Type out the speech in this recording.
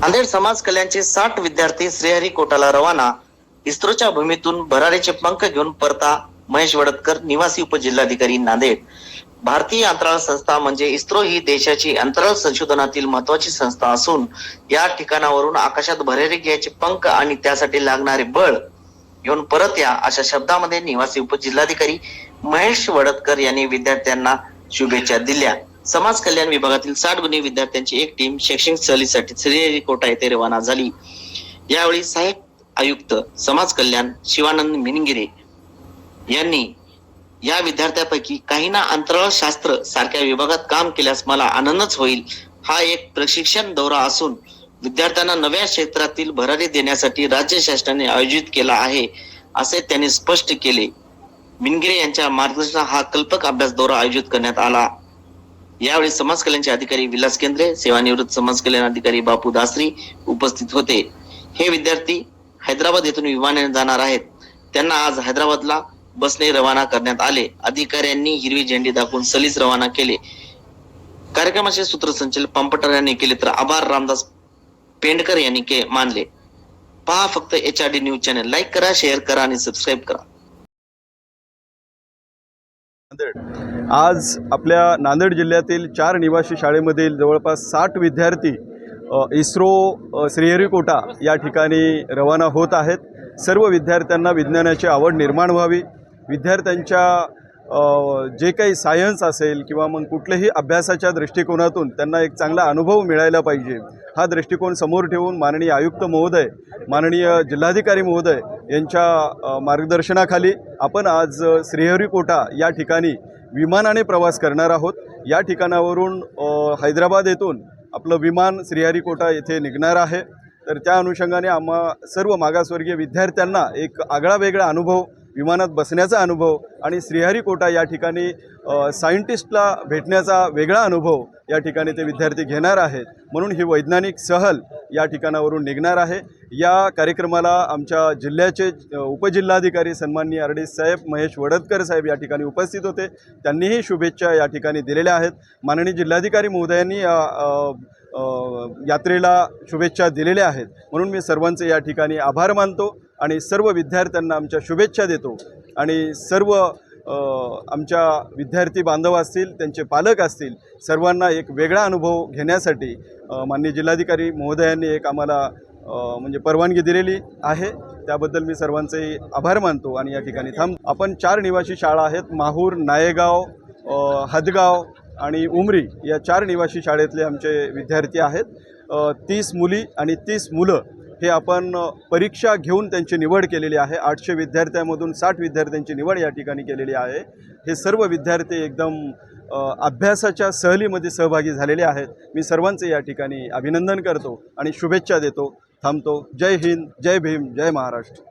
नांदेड समाज कल्याणचे साठ विद्यार्थी श्रीहरिकोटाला रवाना. इस्रोच्या भूमीतून भरारीचे पंख घेऊन परता महेश वडतकर निवासी उपजिल्हाधिकारी नांदेड. भारतीय अंतराळ संस्था म्हणजे इस्रो ही देशाची अंतराळ संशोधनातील महत्वाची संस्था असून या ठिकाणावरून आकाशात भरारी घ्यायचे पंख आणि त्यासाठी लागणारे बळ घेऊन परत या अशा शब्दामध्ये निवासी उपजिल्हाधिकारी महेश वडतकर यांनी विद्यार्थ्यांना शुभेच्छा दिल्या. समाज कल्याण विभागातील साठ गुणी विद्यार्थ्यांची एक टीम शैक्षणिक सहलीसाठी श्रीहरिकोटा येथे रवाना झाली. यावेळी सहाय्यक आयुक्त समाज कल्याण शिवानंद मिनगिरे यांनी या विद्यार्थ्यापैकी काहींना अंतराळ शास्त्र सारख्या विभागात काम केल्यास मला आनंदच होईल. हा एक प्रशिक्षण दौरा असून विद्यार्थ्यांना नव्या क्षेत्रातील भरारी देण्यासाठी राज्य शासनाने आयोजित केला आहे असे त्यांनी स्पष्ट केले. मिनगिरे यांच्या मार्गदर्शनात हा कल्पक अभ्यास दौरा आयोजित करण्यात आला. यावेळी समाज कल्याणचे अधिकारी विलास केंद्रे सेवानिवृत्त समाज कल्याण अधिकारी बापू दासरी उपस्थित होते. हे विद्यार्थी हैदराबाद येथून विमानाने जाणार आहेत. त्यांना आज हैदराबादला बसने रवाना करण्यात आले. अधिकाऱ्यांनी हिरवी झेंडी दाखवून सलीस रवाना केले. कार्यक्रमाचे सूत्रसंचालन पंपटर यांनी केले तर आभार. रामदास पेंडकर यांनी के मानले. पहा फक्त H R D news channel like करा शेअर करा आणि सबस्क्राईब करा. आज आपल्या नांदेड जिल्ह्यातील चार निवासी शाळेमधील जवळपास साठ विद्यार्थी इस्रो श्रीहरिकोटा या ठिकाणी रवाना होत आहेत. सर्व विद्यार्थ्यांना विज्ञानाची आवड निर्माण व्हावी. विद्यार्थ्यांच्या जे काही सायन्स असेल किंवा मग कुठल्याही अभ्यासाच्या दृष्टिकोनातून त्यांना एक चांगला अनुभव मिळायला पाहिजे. हा दृष्टिकोन समोर ठेवून माननीय आयुक्त महोदय माननीय जिल्हाधिकारी महोदय यांच्या मार्गदर्शनाखाली आपण आज श्रीहरिकोटा या ठिकाणी विमानाने प्रवास करणार आहोत. या ठिकाणावरून हैदराबाद येथून आपलं विमान श्रीहरिकोटा येथे निघणार आहे. तर त्या अनुषंगाने आम्हा सर्व मागासवर्गीय विद्यार्थ्यांना एक आगळा वेगळा अनुभव विमानात बसण्याचा अनुभव आणि श्रीहरिकोटा या ठिकाणी सायंटिस्टला भेटण्याचा वेगळा अनुभव या ठिकाणी ते विद्यार्थी घेणार आहेत. म्हणून ही वैज्ञानिक सहल या ठिकाणावरून निघणार आहे. या कार्यक्रमाला आमच्या जिल्ह्याचे उपजिल्हाधिकारी सन्माननीय आर डी साहेब महेश वडदकर साहेब या ठिकाणी उपस्थित होते. त्यांनीही शुभेच्छा या ठिकाणी दिलेल्या आहेत. माननीय जिल्हाधिकारी महोदयांनी या यात्रेला शुभेच्छा दिलेल्या आहेत. म्हणून मी सर्वांचे या ठिकाणी आभार मानतो. आणि सर्व विद्यार्थ्यांना आमच्या शुभेच्छा देतो. आणि सर्व आमच्या विद्यार्थी बांधव असतील त्यांचे पालक असतील सर्वांना एक वेगळा अनुभव घेण्यासाठी माननीय जिल्हाधिकारी महोदयांनी एक आम्हाला म्हणजे परवानगी दिलेली आहे. त्याबद्दल मी सर्वांचे आभार मानतो आणि या ठिकाणी थांब आपण चार निवासी शाळा आहेत. माहूर नायगाव हदगाव आणि उमरी या चार निवासी शाळेतले आमचे विद्यार्थी आहेत. तीस मुली आणि तीस मुलं हे आपण परीक्षा घेऊन त्यांची निवड केलेली आहे. आठशे विद्यार्थ्यांमधून साठ विद्यार्थ्यांची निवड या ठिकाणी केलेली आहे. हे सर्व विद्यार्थी एकदम अभ्यासाच्या सहलीमध्ये सहभागी झालेले आहेत. मी सर्वांचे या ठिकाणी अभिनंदन करतो आणि शुभेच्छा देतो. थांबतो. जय हिंद जय भीम जय महाराष्ट्र.